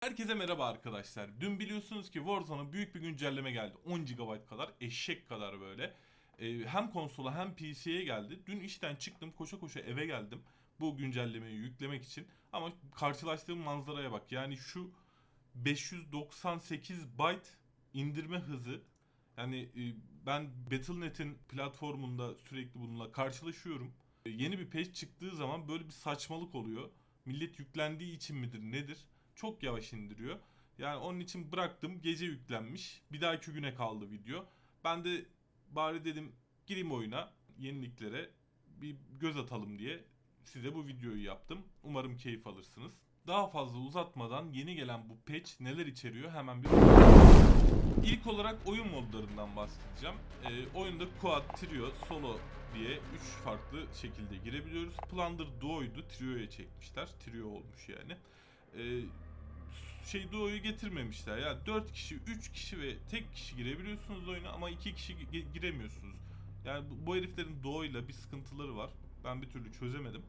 Herkese merhaba arkadaşlar. Dün biliyorsunuz ki Warzone'a büyük bir güncelleme geldi. 10 GB kadar, eşek kadar böyle. Ee, hem konsola hem PC'ye geldi. Dün işten çıktım, koşa koşa eve geldim. Bu güncellemeyi yüklemek için. Ama karşılaştığım manzaraya bak. Yani şu 598 byte indirme hızı. Yani e, ben Battle.net'in platformunda sürekli bununla karşılaşıyorum. E, yeni bir patch çıktığı zaman böyle bir saçmalık oluyor. Millet yüklendiği için midir nedir? Çok yavaş indiriyor. Yani onun için bıraktım. Gece yüklenmiş. Bir dahaki güne kaldı video. Ben de bari dedim gireyim oyuna, yeniliklere bir göz atalım diye size bu videoyu yaptım. Umarım keyif alırsınız. Daha fazla uzatmadan yeni gelen bu patch neler içeriyor hemen bir İlk olarak oyun modlarından bahsedeceğim. Ee, oyunda Quad, Trio, Solo diye 3 farklı şekilde girebiliyoruz. Plunder Duo'ydu. Trio'ya çekmişler. Trio olmuş yani. Ee, şey Duo'yu getirmemişler. Ya yani 4 kişi, 3 kişi ve tek kişi girebiliyorsunuz oyuna ama 2 kişi gi- giremiyorsunuz. Yani bu, bu heriflerin Duo'yla bir sıkıntıları var. Ben bir türlü çözemedim.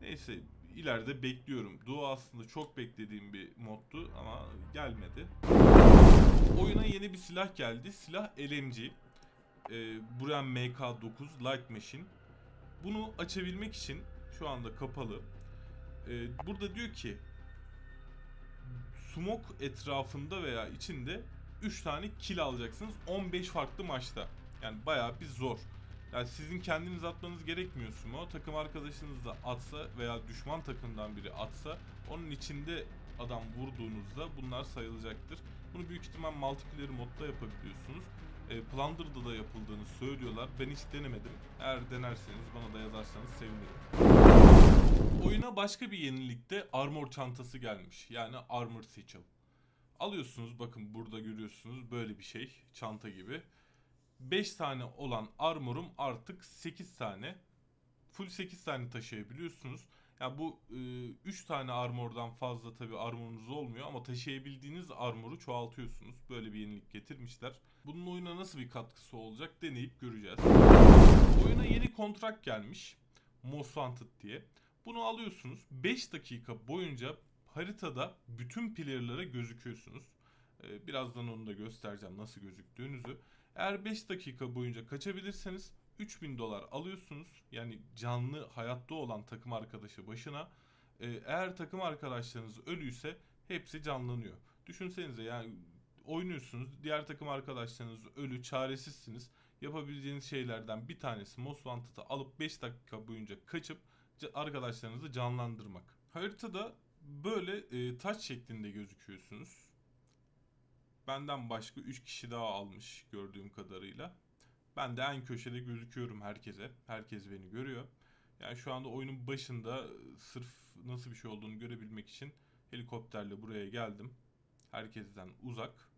Neyse ileride bekliyorum. Duo aslında çok beklediğim bir moddu ama gelmedi. Oyuna yeni bir silah geldi. Silah LMG. Ee, Buren MK9 Light Machine. Bunu açabilmek için şu anda kapalı. Ee, burada diyor ki smoke etrafında veya içinde 3 tane kill alacaksınız 15 farklı maçta. Yani bayağı bir zor. Yani sizin kendiniz atmanız gerekmiyor sumo. Takım arkadaşınız da atsa veya düşman takımdan biri atsa onun içinde adam vurduğunuzda bunlar sayılacaktır. Bunu büyük ihtimal multiplayer modda yapabiliyorsunuz. E, Plunder'da da yapıldığını söylüyorlar. Ben hiç denemedim. Eğer denerseniz bana da yazarsanız sevinirim. Oyuna başka bir yenilikte armor çantası gelmiş. Yani armor satchel. Alıyorsunuz bakın burada görüyorsunuz böyle bir şey çanta gibi. 5 tane olan armorum artık 8 tane. Full 8 tane taşıyabiliyorsunuz. Ya bu 3 tane armordan fazla tabi armorunuz olmuyor ama taşıyabildiğiniz armoru çoğaltıyorsunuz. Böyle bir yenilik getirmişler. Bunun oyuna nasıl bir katkısı olacak deneyip göreceğiz. Oyuna yeni kontrak gelmiş. Most Wanted diye. Bunu alıyorsunuz. 5 dakika boyunca haritada bütün player'lara gözüküyorsunuz. Ee, birazdan onu da göstereceğim nasıl gözüktüğünüzü. Eğer 5 dakika boyunca kaçabilirseniz 3000 dolar alıyorsunuz. Yani canlı hayatta olan takım arkadaşı başına. Ee, eğer takım arkadaşlarınız ölüyse hepsi canlanıyor. Düşünsenize yani oynuyorsunuz. Diğer takım arkadaşlarınız ölü, çaresizsiniz. Yapabileceğiniz şeylerden bir tanesi Most Wanted'ı alıp 5 dakika boyunca kaçıp arkadaşlarınızı canlandırmak. Haritada böyle e, taç şeklinde gözüküyorsunuz. Benden başka 3 kişi daha almış gördüğüm kadarıyla. Ben de en köşede gözüküyorum herkese. Herkes beni görüyor. Yani şu anda oyunun başında e, sırf nasıl bir şey olduğunu görebilmek için helikopterle buraya geldim. Herkesten uzak.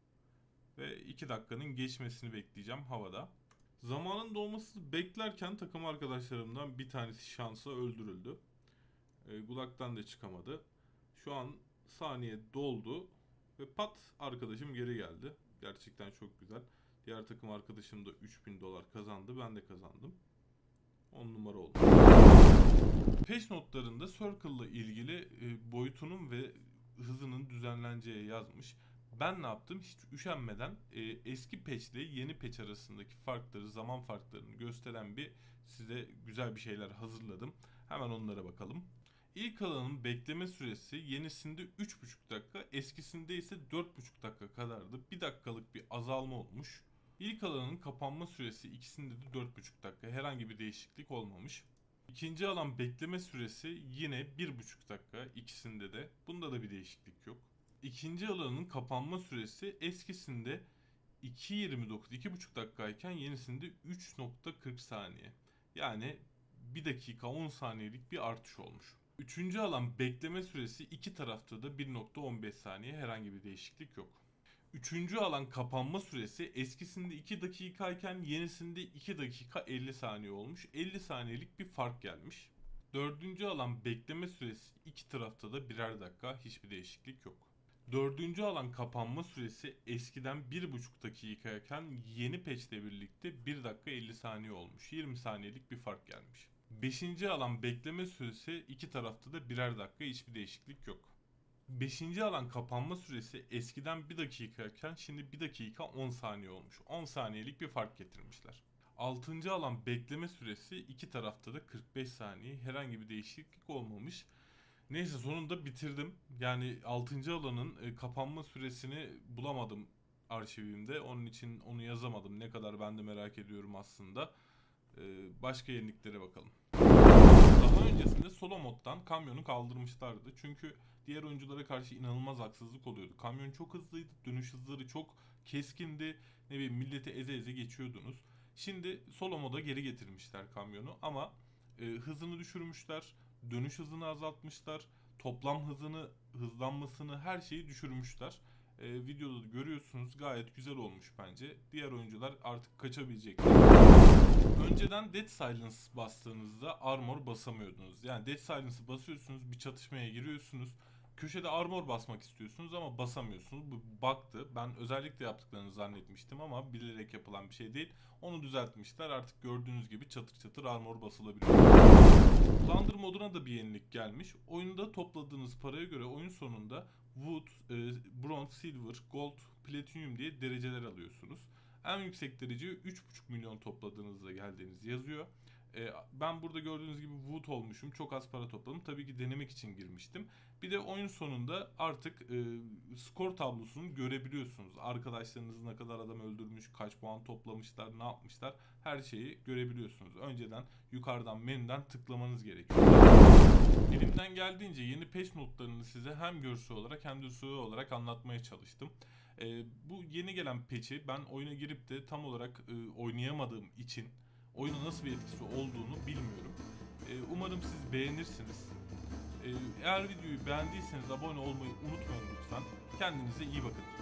Ve 2 dakikanın geçmesini bekleyeceğim havada. Zamanın dolmasını beklerken takım arkadaşlarımdan bir tanesi şansa öldürüldü. E, Gulak'tan da çıkamadı. Şu an saniye doldu ve pat arkadaşım geri geldi. Gerçekten çok güzel. Diğer takım arkadaşım da 3000 dolar kazandı. Ben de kazandım. 10 numara oldu. Patch notlarında Circle'la ilgili e, boyutunun ve hızının düzenleneceği yazmış. Ben ne yaptım? Hiç üşenmeden e, eski patch ile yeni patch arasındaki farkları, zaman farklarını gösteren bir size güzel bir şeyler hazırladım. Hemen onlara bakalım. İlk alanın bekleme süresi yenisinde 3,5 dakika, eskisinde ise 4,5 dakika kadardı. 1 dakikalık bir azalma olmuş. İlk alanın kapanma süresi ikisinde de 4,5 dakika. Herhangi bir değişiklik olmamış. İkinci alan bekleme süresi yine 1,5 dakika ikisinde de. Bunda da bir değişiklik yok. İkinci alanın kapanma süresi eskisinde 2.29 2,5 dakikayken yenisinde 3.40 saniye. Yani 1 dakika 10 saniyelik bir artış olmuş. Üçüncü alan bekleme süresi iki tarafta da 1.15 saniye herhangi bir değişiklik yok. Üçüncü alan kapanma süresi eskisinde 2 dakikayken yenisinde 2 dakika 50 saniye olmuş. 50 saniyelik bir fark gelmiş. Dördüncü alan bekleme süresi iki tarafta da birer dakika hiçbir değişiklik yok. Dördüncü alan kapanma süresi eskiden 1.5 dakikayken yeni patchle birlikte 1 dakika 50 saniye olmuş. 20 saniyelik bir fark gelmiş. Beşinci alan bekleme süresi iki tarafta da birer dakika hiçbir değişiklik yok. Beşinci alan kapanma süresi eskiden 1 dakikayken şimdi 1 dakika 10 saniye olmuş. 10 saniyelik bir fark getirmişler. Altıncı alan bekleme süresi iki tarafta da 45 saniye. Herhangi bir değişiklik olmamış. Neyse sonunda bitirdim. Yani 6. alanın e, kapanma süresini bulamadım arşivimde. Onun için onu yazamadım. Ne kadar ben de merak ediyorum aslında. E, başka yeniliklere bakalım. Daha öncesinde solo moddan kamyonu kaldırmışlardı. Çünkü diğer oyunculara karşı inanılmaz haksızlık oluyordu. Kamyon çok hızlıydı, dönüş hızları çok keskindi. Ne bileyim milleti eze eze geçiyordunuz. Şimdi solo moda geri getirmişler kamyonu ama e, hızını düşürmüşler, dönüş hızını azaltmışlar, toplam hızını, hızlanmasını her şeyi düşürmüşler. E, videoda da görüyorsunuz gayet güzel olmuş bence. Diğer oyuncular artık kaçabilecekler. Önceden Dead Silence bastığınızda armor basamıyordunuz. Yani Dead Silence'ı basıyorsunuz, bir çatışmaya giriyorsunuz. Köşede armor basmak istiyorsunuz ama basamıyorsunuz. Bu bug'tı. Ben özellikle yaptıklarını zannetmiştim ama bilerek yapılan bir şey değil. Onu düzeltmişler. Artık gördüğünüz gibi çatır çatır armor basılabiliyor. Plunder moduna da bir yenilik gelmiş. Oyunda topladığınız paraya göre oyun sonunda Wood, e, Bronze, Silver, Gold, Platinum diye dereceler alıyorsunuz. En yüksek dereceyi 3,5 milyon topladığınızda geldiğiniz yazıyor. E, ben burada gördüğünüz gibi Wood olmuşum. Çok az para topladım. Tabii ki denemek için girmiştim. Bir de oyun sonunda artık e, skor tablosunu görebiliyorsunuz. Arkadaşlarınız ne kadar adam öldürmüş, kaç puan toplamışlar, ne yapmışlar her şeyi görebiliyorsunuz. Önceden yukarıdan menüden tıklamanız gerekiyor. Elimden geldiğince yeni patch notlarını size hem görsel olarak hem de süre olarak anlatmaya çalıştım. E, bu yeni gelen patch'i ben oyuna girip de tam olarak e, oynayamadığım için oyuna nasıl bir etkisi olduğunu bilmiyorum. E, umarım siz beğenirsiniz. E, eğer videoyu beğendiyseniz abone olmayı unutmayın lütfen. Kendinize iyi bakın.